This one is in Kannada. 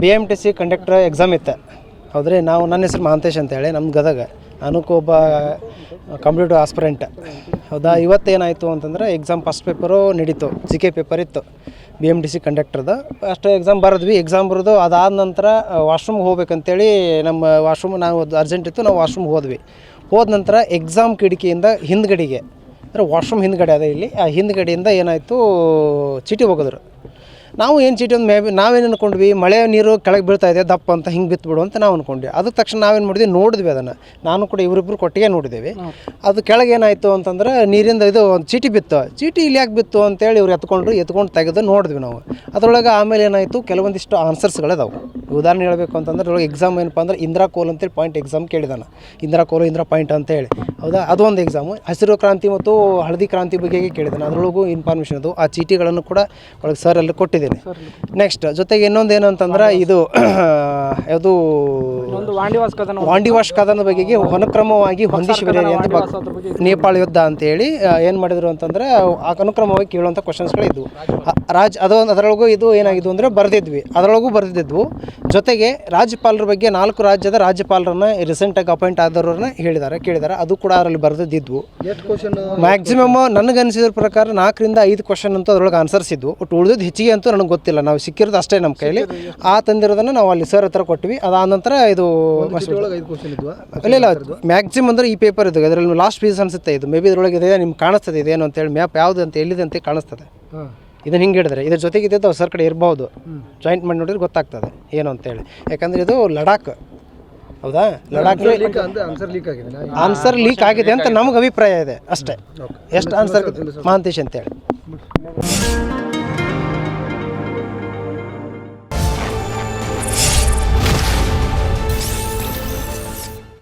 B M T C conductor exam ಇತ್ತು. ಹೌದ್ರಿ? ನಾವು ನನ್ನ ಹೆಸರು ಮಹಾಂತೇಶ್ ಅಂತೇಳಿ ನಮ್ಮ ಗದಗ. ಅನುಕೋಬ ಕಂಪ್ಯೂಟರ್ ಆಸ್ಪರೆಂಟ್ ಹೌದಾ? ಇವತ್ತೇನಾಯಿತು ಅಂತಂದ್ರೆ ಎಕ್ಸಾಮ್ ಫಸ್ಟ್ ಪೇಪರು ನಡೀತು. ಜಿ ಕೆ ಪೇಪರ್ ಇತ್ತು. ಬಿ ಎಂ ಟಿ ಸಿ ಕಂಡಕ್ಟರ್ದು ಅಷ್ಟು ಎಕ್ಸಾಮ್ ಬರೆದ್ವಿ. ಎಕ್ಸಾಮ್ ಬರೋದು ಅದಾದ ನಂತರ ವಾಶ್ರೂಮ್ಗೆ ಹೋಗ್ಬೇಕಂತೇಳಿ ನಮ್ಮ ವಾಶ್ರೂಮ್ ನಾವು ಅರ್ಜೆಂಟ್ ಇತ್ತು, ನಾವು ವಾಶ್ರೂಮ್ಗೆ ಹೋದ್ವಿ. ಹೋದ ನಂತರ ಎಕ್ಸಾಮ್ ಕಿಟಕಿಯಿಂದ ಹಿಂದ್ಗಡೆಗೆ, ಅಂದರೆ ವಾಶ್ರೂಮ್ ಹಿಂದ್ಗಡೆ ಅದ ಇಲ್ಲಿ, ಆ ಹಿಂದ್ಗಡೆಯಿಂದ ಏನಾಯಿತು, ಚೀಟಿ ಹೋಗಿದ್ರು. ನಾವು ಏನು ಚೀಟಿ ಒಂದು ಮೇ ಬಿ ನಾವೇನು ಅನ್ಕೊಂಡ್ವಿ ಮಳೆ ನೀರು ಕೆಳಗೆ ಬೀಳ್ತಾ ಇದೆ ದಪ್ಪ ಅಂತ ಹಿಂಗೆ ಬಿತ್ತು ಬಿಡು ಅಂತ ನಾವು ಅಂದ್ಕೊಂಡ್ವಿ ಅದ ತಕ್ಷಣ ನಾವೇನು ಮಾಡಿದ್ವಿ ನೋಡಿದ್ವಿ ಅದನ್ನು. ನಾನು ಕೂಡ ಇವರಿಬ್ಬರು ಕೊಟ್ಟಿಗೆ ನೋಡಿದ್ದೇವೆ. ಅದು ಕೆಳಗೆ ಏನಾಯಿತು ಅಂತಂದ್ರೆ ನೀರಿಂದ ಇದು ಒಂದು ಚೀಟಿ ಬಿತ್ತು. ಚೀಟಿ ಇಲ್ಲಿ ಯಾಕೆ ಬಿತ್ತು ಅಂತೇಳಿ ಇವ್ರು ಎತ್ಕೊಂಡ್ರು ಎತ್ಕೊಂಡು ತೆಗೆದು ನೋಡಿದ್ವಿ ನಾವು. ಅದರೊಳಗೆ ಆಮೇಲೆ ಏನಾಯಿತು ಕೆಲವೊಂದಿಷ್ಟು ಆನ್ಸರ್ಸ್ಗಳಿದಾವೆ ಉದಾಹರಣೆ ಹೇಳಬೇಕು ಅಂತಂದ್ರೆ ಅದ್ರೊಳಗೆ ಎಕ್ಸಾಮ್ ಏನಪ್ಪ ಅಂದ್ರೆ ಇಂದ್ರಾ ಕೋಲ್ ಅಂತೇಳಿ ಪಾಯಿಂಟ್ ಎಕ್ಸಾಮ್ ಕೇಳಿದಾನ. ಇಂದಿರಾ ಕೋಲು ಇಂದಿರಾ ಪಾಯಿಂಟ್ ಅಂತೇಳಿ. ಹೌದಾ? ಅದೊಂದು ಎಕ್ಸಾಮು ಹಸಿರು ಕ್ರಾಂತಿ ಮತ್ತು ಹಳದಿ ಕ್ರಾಂತಿ ಬಗ್ಗೆ ಕೇಳಿದ್ದೇನೆ? ಅದರೊಳಗೂ ಇನ್ಫಾರ್ಮೇಷನ್ ಅದು. ಆ ಚೀಟಿಗಳನ್ನು ಕೂಡ ಒಳಗೆ ಸರ್ ಅಲ್ಲಿ ಕೊಟ್ಟಿದ್ದೇನೆ. ನೆಕ್ಸ್ಟ್ ಜೊತೆಗೆ ಇನ್ನೊಂದು ಏನು ಅಂತಂದ್ರೆ ಇದು ಯಾವುದು ಒಂದು ವಾಂಡಿವಾಸ್ ಕದನ ಬಗ್ಗೆಗೆ ಕದನದ ಬಗೆಗೆ ಅನುಕ್ರಮವಾಗಿ ಹೊಂದಿಸಿ ಅಂತ ನೇಪಾಳ ಯುದ್ಧ ಅಂತೇಳಿ ಏನು ಮಾಡಿದ್ರು ಅಂತಂದ್ರೆ ಆ ಅನುಕ್ರಮವಾಗಿ ಕೇಳುವಂಥ ಕ್ವಶನ್ಸ್ಗಳು ಇದ್ವು ಆ, ರಾಜ್ ಅದು ಅದರೊಳಗೂ ಇದು ಏನಾಗಿದ್ವು ಅಂದರೆ ಬರೆದಿದ್ವಿ. ಅದರೊಳಗೂ ಬರೆದಿದ್ವು. ಜೊತೆಗೆ ರಾಜ್ಯಪಾಲರ ಬಗ್ಗೆ ನಾಲ್ಕು ರಾಜ್ಯದ ರಾಜ್ಯಪಾಲರನ್ನ ರೀಸೆಂಟಾಗಿ ಅಪಾಯಿಂಟ್ ಆದವ್ರನ್ನ ಹೇಳಿದ್ದಾರೆ ಕೇಳಿದ್ದಾರೆ. ಅದು ಕೂಡ ಅದರಲ್ಲಿ ಬರೆದಿದ್ವು. ಮ್ಯಾಕ್ಸಿಮಮ್ ನನಗನ್ಸಿದ್ರ ಪ್ರಕಾರ ನಾಲ್ಕರಿಂದ ಐದು ಕ್ವಶನ್ ಅಂತೂ ಅದರೊಳಗೆ ಆನ್ಸರ್ಸ್ ಇದ್ವು. ಒಟ್ಟು ಉಳಿದಿದ್ದು ಹೆಚ್ಚಿಗೆ ಅಂತೂ ನನಗೆ ಗೊತ್ತಿಲ್ಲ. ನಾವು ಸಿಕ್ಕಿರೋದು ಅಷ್ಟೇ ನಮ್ಮ ಕೈಲಿ. ಆ ತಂದಿರೋದನ್ನು ನಾವು ಅಲ್ಲಿ ಸರ್ ಹತ್ರ ಕೊಟ್ವಿ. ಅದಾದ ನಂತರ ಇದು ಇಲ್ಲ ಇಲ್ಲ ಮ್ಯಾಕ್ಸಿಮಮ್ ಅಂದ್ರೆ ಈ ಪೇಪರ್ ಇದು ಅದರಲ್ಲಿ ಲಾಸ್ಟ್ ಪೀಸ್ ಅನ್ಸುತ್ತೆ ಇದು. ಮೇ ಬಿ ಇದ್ರೊಳಗೆ ಇದೆ ನಿಮ್ಗೆ ಕಾಣಿಸ್ತದೆ ಇದೇನು ಅಂತೇಳಿ. ಮ್ಯಾಪ್ ಯಾವುದು ಅಂತ ಎಲ್ಲಿದೆ ಅಂತ ಕಾಣಿಸ್ತದೆ. ಇದು ಇದನ್ನು ಹಿಂಗೆ ಹಿಡಿದ್ರೆ ಇದ್ರ ಜೊತೆಗೆ ಇದ್ದು ಸರ್ ಕಡೆ ಇರಬಹುದು ಜಾಯಿಂಟ್ ಮಾಡಿ ನೋಡಿದ್ರೆ ಗೊತ್ತಾಗ್ತದೆ ಏನು ಅಂತೇಳಿ. ಯಾಕಂದ್ರೆ ಇದು ಲಡಾಖ್. ಹೌದಾ? ಲಡಾಖ್ ಲೀಕ್ ಅಂದ್ರೆ ಆನ್ಸರ್ ಲೀಕ್ ಆಗಿದೆ. ಆನ್ಸರ್ ಲೀಕ್ ಆಗಿದೆ ಅಂತ ನಮ್ಗೆ ಅಭಿಪ್ರಾಯ ಇದೆ ಅಷ್ಟೇ. ಎಷ್ಟು ಆನ್ಸರ್ ಮಹಾಂತೇಶ್ ಅಂತೇಳಿ.